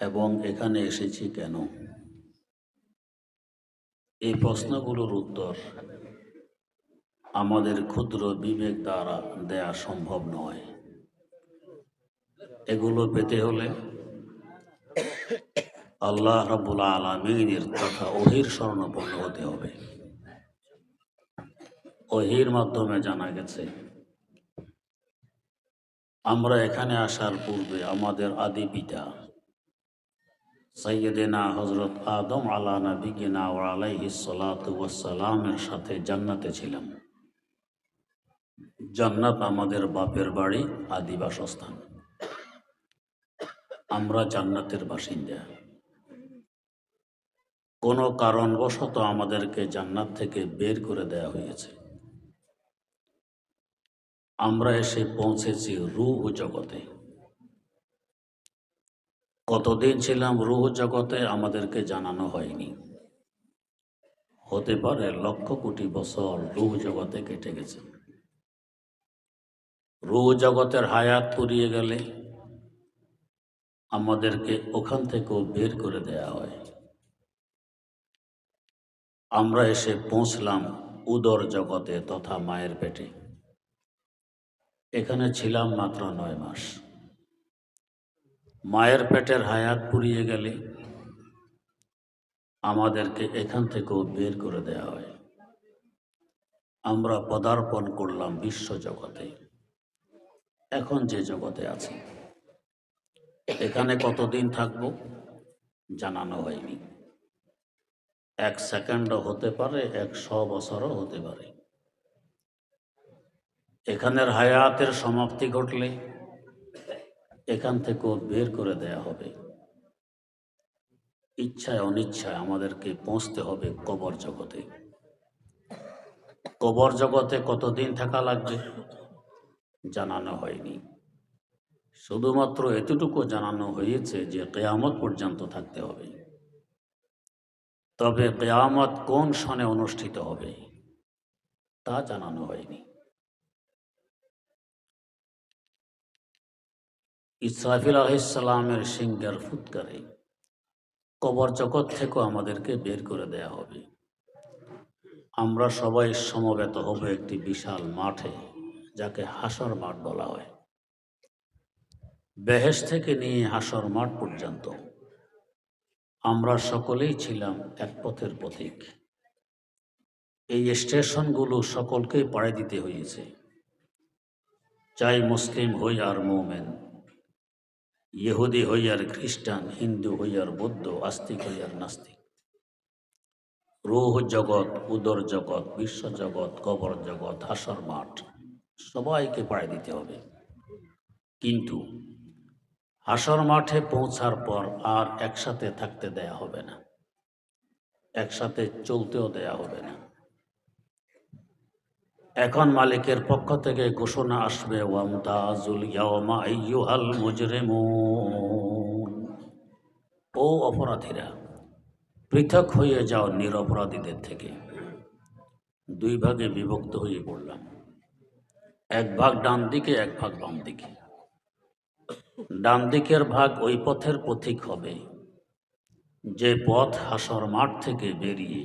এবং এখানে এসেছি কেন? এই প্রশ্নগুলোর উত্তর আমাদের ক্ষুদ্র বিবেক দ্বারা দেয়া সম্ভব নয়। এগুলো পেতে হলে আল্লাহ রব্বুল আলমিনের তথা অহির স্মরণাপন্ন হতে হবে। অহির মাধ্যমে জানা গেছে, আমরা এখানে আসার পূর্বে আমাদের আদি পিতা সৈয়দেনা হজরত আদম আলা নবীনা ও আলাইহি সালামের সাথে জান্নাতে ছিলাম। জান্নাত আমাদের বাপের বাড়ি, আদি বাসস্থান। আমরা জান্নাতের বাসিন্দা। কোনো কারণবশত আমাদেরকে জান্নাত থেকে বের করে দেয়া হয়েছে। আমরা এসে পৌঁছেছি রুহ জগতে। কতদিন ছিলাম রুহ জগতে আমাদেরকে জানানো হয়নি। হতে পারে লক্ষ কোটি বছর রুহ জগতে কেটে গেছে। রুহ জগতের হায়াত পুরিয়ে গেলে আমাদেরকে ওখান থেকেও বের করে দেয়া হয়। আমরা এসে পৌঁছলাম উদর জগতে তথা মায়ের পেটে। এখানে ছিলাম মাত্র নয় মাস। মায়ের পেটের হায়াত পুড়িয়ে গেলে আমাদেরকে এখান থেকেও বের করে দেওয়া হয়। আমরা পদার্পণ করলাম বিশ্ব জগতে। এখন যে জগতে আছি। এখানে কতদিন থাকব জানানো হয়নি। এক সেকেন্ডও হতে পারে একশো বছরও হতে পারে। এখানের হায়াতের সমাপ্তি ঘটলে এখান থেকেও বের করে দেয়া হবে। ইচ্ছায় অনিচ্ছায় আমাদেরকে পৌঁছতে হবে কবর জগতে। কবর জগতে কতদিন থাকা লাগবে জানানো হয়নি। শুধুমাত্র এতটুকু জানানো হয়েছে যে কেয়ামত পর্যন্ত থাকতে হবে। তবে কেয়ামত কোন সনে অনুষ্ঠিত হবে তা জানানো হয়নি। ইসরাফিল আলাইসালামের সিংহের ফুৎকারে কবর জগৎ থেকেও আমাদেরকে বের করে দেয়া হবে। আমরা সবাই সমবেত হব একটি বিশাল মাঠে, যাকে হাসর মাঠ বলা হয়। বেহেস থেকে নিয়ে হাসর মাঠ পর্যন্ত আমরা সকলেই ছিলাম এক পথের প্রতীক এই স্টেশনগুলো সকলকেই পাড়ে দিতে হয়েছে। চাই মুসলিম হই আর মোমেন। ইহুদি হই আর খ্রিস্টান, হিন্দু হই আর বৌদ্ধ, আস্তিক হই আর নাস্তিক। রোহ জগৎ, উদর জগৎ, বিশ্ব জগৎ, কবর জগৎ, হাসর মাঠ, সবাইকে পাড়ে দিতে হবে। কিন্তু হাসর মাঠে পৌঁছার পর আর একসাথে থাকতে দেয়া হবে না। একসাথে চলতেও দেয়া হবে না। এখন মালিকের পক্ষ থেকে ঘোষণা আসবে ওয়ামতাজুল ও অপরাধীরা, পৃথক হয়ে যাও নিরপরাধীদের থেকে। দুই ভাগে বিভক্ত হয়ে পড়লাম। এক ভাগ ডান দিকে, এক ভাগ বাম দিকে। ডান দিকের ভাগ ওই পথের পথিক হবে, যে পথ হাসর মাঠ থেকে বেরিয়ে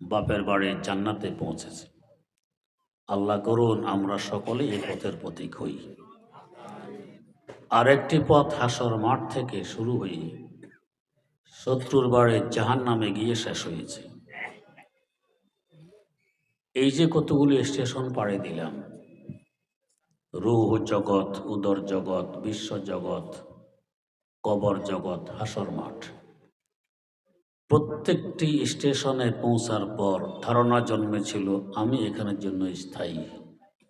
বাপের বাড়ির জান্নাতে পৌঁছেছে। আল্লাহ করুন, আমরা সকলেই এই পথের প্রতীক হই। আরেকটি পথ হাসর মাঠ থেকে শুরু হয়ে শত্রুর বাড়ির জাহান নামে গিয়ে শেষ হয়েছে। এই যে কতগুলি স্টেশন পাড়ে দিলাম, রুহ জগৎ, উদর জগৎ, বিশ্ব জগৎ, কবর জগৎ, হাসর মাঠ। প্রত্যেকটি স্টেশনে পৌঁছার পর ধারণা জন্মেছিল, আমি এখানের জন্য স্থায়ী।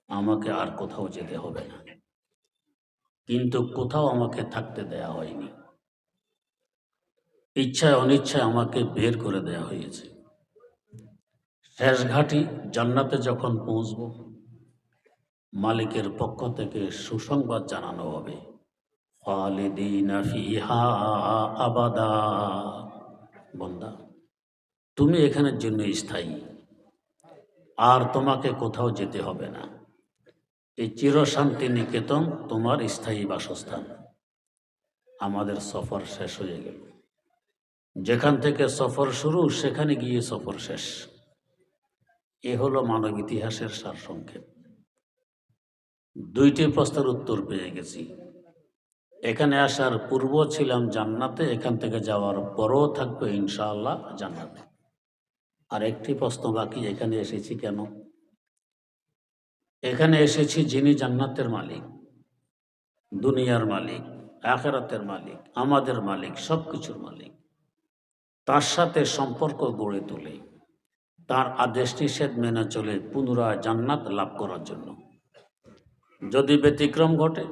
আমাকে আর কোথাও যেতে হবে না। কিন্তু কোথাও আমাকে থাকতে দেয়া হয়নি। ইচ্ছায় অনিচ্ছায় আমাকে বের করে দেয়া হয়েছে। শেষ ঘাটি জান্নাতে যখন পৌঁছব, মালিকের পক্ষ থেকে সুসংবাদ জানানো হবে, খালিদিনা আবাদা। বন্দা, তুমি এখানের জন্য স্থায়ী। আর তোমাকে কোথাও যেতে হবে না। এই চিরশান্তি নিকেতন তোমার স্থায়ী বাসস্থান। আমাদের সফর শেষ হয়ে গেল। যেখান থেকে সফর শুরু, সেখানে গিয়ে সফর শেষ। এ হলো মানব ইতিহাসের সারসংক্ষেপ। দুইটি প্রশ্নের উত্তর পেয়ে গেছি। এখানে আসার পূর্ব ছিলাম জান্নাতে, এখান থেকে যাওয়ার পরও থাকবে ইনশাআল্লাহ জান্নাতে। আর একটি প্রশ্ন বাকি, এখানে এসেছি কেন? এখানে এসেছি যিনি জান্নাতের মালিক, দুনিয়ার মালিক, আখেরাতের মালিক, আমাদের মালিক সব কিছুর মালিক। তার সাথে সম্পর্ক গড়ে তোলে, তার আদেশ নিষেধ মেনে চলে পুনরায় জান্নাত লাভ করার জন্য। যদি ব্যতিক্রম ঘটে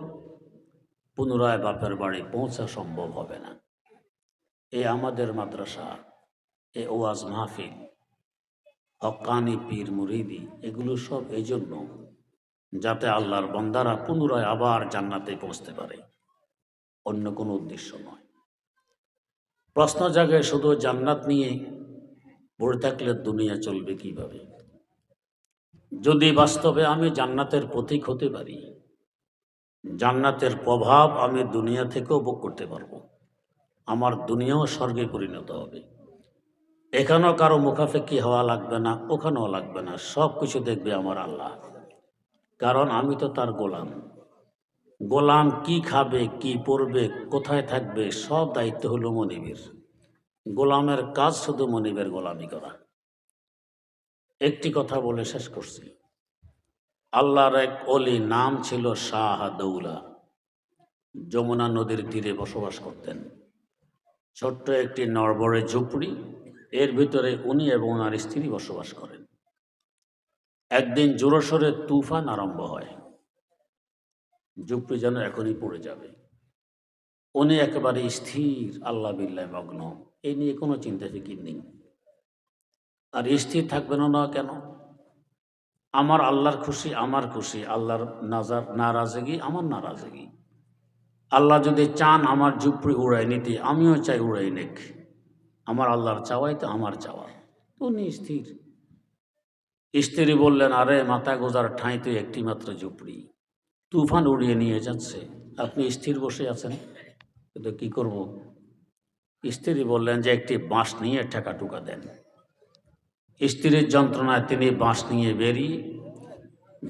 পুনরায় বাপের বাড়ি পৌঁছা সম্ভব হবে না। এ আমাদের মাদ্রাসা, এ ওয়াজ মাহফিল, হকানি পীর মুরিদি, এগুলো সব এই জন্য যাতে আল্লাহর বন্দারা পুনরায় আবার জান্নাতে পৌঁছতে পারে। অন্য কোনো উদ্দেশ্য নয়। প্রশ্ন জাগে, শুধু জান্নাত নিয়ে পড়ে থাকলে দুনিয়া চলবে কীভাবে? যদি বাস্তবে আমি জান্নাতের পথিক হতে পারি জান্নাতের প্রভাব আমি দুনিয়া থেকেও ভোগ করতে পারব। আমার দুনিয়াও স্বর্গে পরিণত হবে। এখানেও কারও মুখাফেকি হওয়া লাগবে না, ওখানেও লাগবে না। সব কিছু দেখবে আমার আল্লাহ। কারণ আমি তো তার গোলাম। গোলাম কি খাবে, কি পরবে, কোথায় থাকবে, সব দায়িত্ব হলো মনিবের। গোলামের কাজ শুধু মনিবের গোলামি করা। একটি কথা বলে শেষ করছি। আল্লাহর এক অলি নাম ছিল শাহ দৌলা যমুনা নদীর তীরে বসবাস করতেন। ছোট্ট একটি নড়বড়ে ঝুপড়ি, এর ভিতরে উনি এবং ওনার স্ত্রী বসবাস করেন। একদিন জোরসোরে তুফান আরম্ভ হয়। ঝুপড়ি যেন এখনই পড়ে যাবে। উনি একেবারে স্থির আল্লাহ বিল্লায় মগ্ন। এই নিয়ে কোনো চিন্তা ফিকির নেই। আর স্থির থাকবেন না কেন? আমার আল্লাহর খুশি, আমার খুশি। আল্লাহর নাজার নারাজগি, আমার নারাজগি। আল্লাহ যদি চান আমার ঝুপড়ি উড়াই নিতে, আমিও চাই উড়াই নেক। আমার আল্লাহর চাওয়াই তো আমার চাওয়া। উনি স্থির। স্ত্রী বললেন, আরে, মাথা গোজার ঠাঁই তো একটি মাত্র ঝুপড়ি। তুফান উড়িয়ে নিয়ে যাচ্ছে। আপনি স্থির বসে আছেন। কিন্তু কি করব? স্ত্রী বললেন যে, একটি বাঁশ নিয়ে ঠেকা টুকা দেন। স্ত্রীর যন্ত্রণায় তিনি বাঁশ নিয়ে বেরিয়ে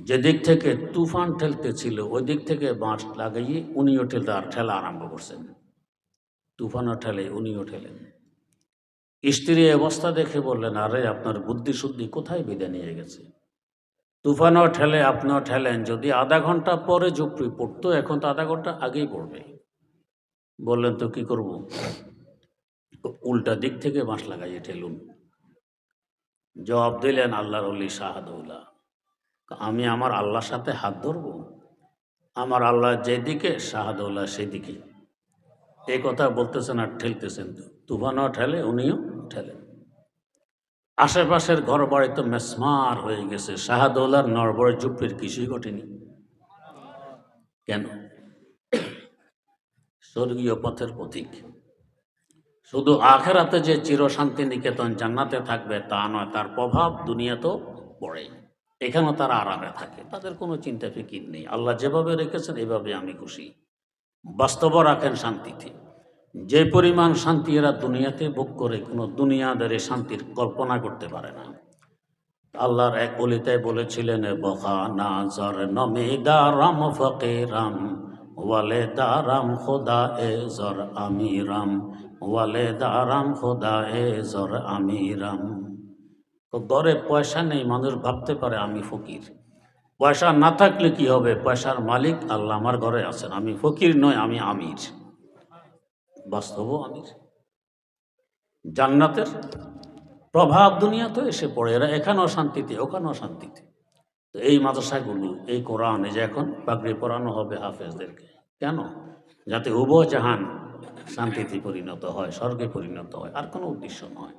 যেদিক থেকে তুফান ঠেলতেছিল ওই দিক থেকে বাঁশ লাগিয়ে উনিও ঠেলতে আর ঠেলা আরম্ভ করছেন। তুফানও ঠেলে, উনিও ঠেলেন। স্ত্রী অবস্থা দেখে বললেন, আরে, আপনার বুদ্ধি শুদ্ধি কোথায় বিদে নিয়ে গেছে? তুফানও ঠেলে, আপনিও ঠেলেন। যদি আধা ঘণ্টা পরে ঝুপড়ি পড়তো, এখন তো আধা ঘণ্টা আগেই পড়বে। বললেন, তো কি করব? উল্টা দিক থেকে বাঁশ লাগাইয়ে ঠেলুন। জবাব দিলেন, আল্লাহর অলি শাহাদৌল্লাহ। আমি আমার আল্লাহর সাথে হাত ধরব? আমার আল্লাহ যেদিকে, শাহাদৌল্লাহ সেদিকে। এই কথা বলতেছেন আর ঠেলতেছেন তো। তুফানও ঠেলে, উনিও ঠেলেন। আশেপাশের ঘর বাড়ি তো মেসমার হয়ে গেছে। শাহাদৌলার নরবরে জুপ্পির কিছুই ঘটেনি। কেন? স্বর্গীয় পথের প্রতীক। শুধু আখেরাতে যে চিরশান্তি নিকেতন জান্নাতে থাকবে তা নয়, তার প্রভাব দুনিয়াতেও পড়ে এখানেও তারা আরামে থাকে, তাদের কোনো চিন্তা ফিকির নেই। আল্লাহ যেভাবে রেখেছেন, এভাবে আমি খুশি। বাস্তব রাখেন শান্তিতে। যে পরিমাণ শান্তি এরা দুনিয়াতে ভোগ করে, কোনো দুনিয়াদারে শান্তির কল্পনা করতে পারে না। আল্লাহর এক অলিতায় বলেছিলেন বখা না জর নমে ফকে রাম ওয়ালে দারাম খোদা এ জর আমি রাম ওয়ালে দারাম খোদা এ জর আমি রাম তো দরে পয়সা নেই, মানুষ ভাবতে পারে আমি ফকির। পয়সা না থাকলে কি হবে? পয়সার মালিক আল্লাহ আমার ঘরে আছেন। আমি ফকির নয় আমি আমির। বাস্তবও আমির। জান্নাতের প্রভাব দুনিয়াতে এসে পড়ে। এরা এখানেও শান্তিতে ওখানেও শান্তিতে তো এই মাদ্রাসাগুলো, এই কোরআন, এই যে এখন পাগড়ি পরানো হবে হাফেজদেরকে। কেন? যাতে উভয় জাহান শান্তিতে পরিণত হয়, স্বর্গে পরিণত হয়, আর কোনো উদ্দেশ্য নয়।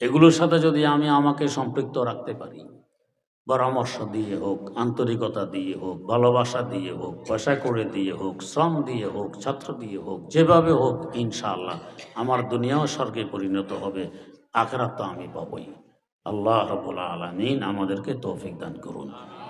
এগুলোর সাথে যদি আমি আমাকে সম্পৃক্ত রাখতে পারি, পরামর্শ দিয়ে হোক, আন্তরিকতা দিয়ে হোক, ভালোবাসা দিয়ে হোক পয়সা করে দিয়ে হোক, শ্রম দিয়ে হোক, ছাত্র দিয়ে হোক, যেভাবে হোক, ইনশাআল্লাহ আমার দুনিয়াও স্বর্গে পরিণত হবে, আখেরাত তো আমি পাবই। আল্লাহ রবুল আলমিন আমাদেরকে তৌফিক দান করুন।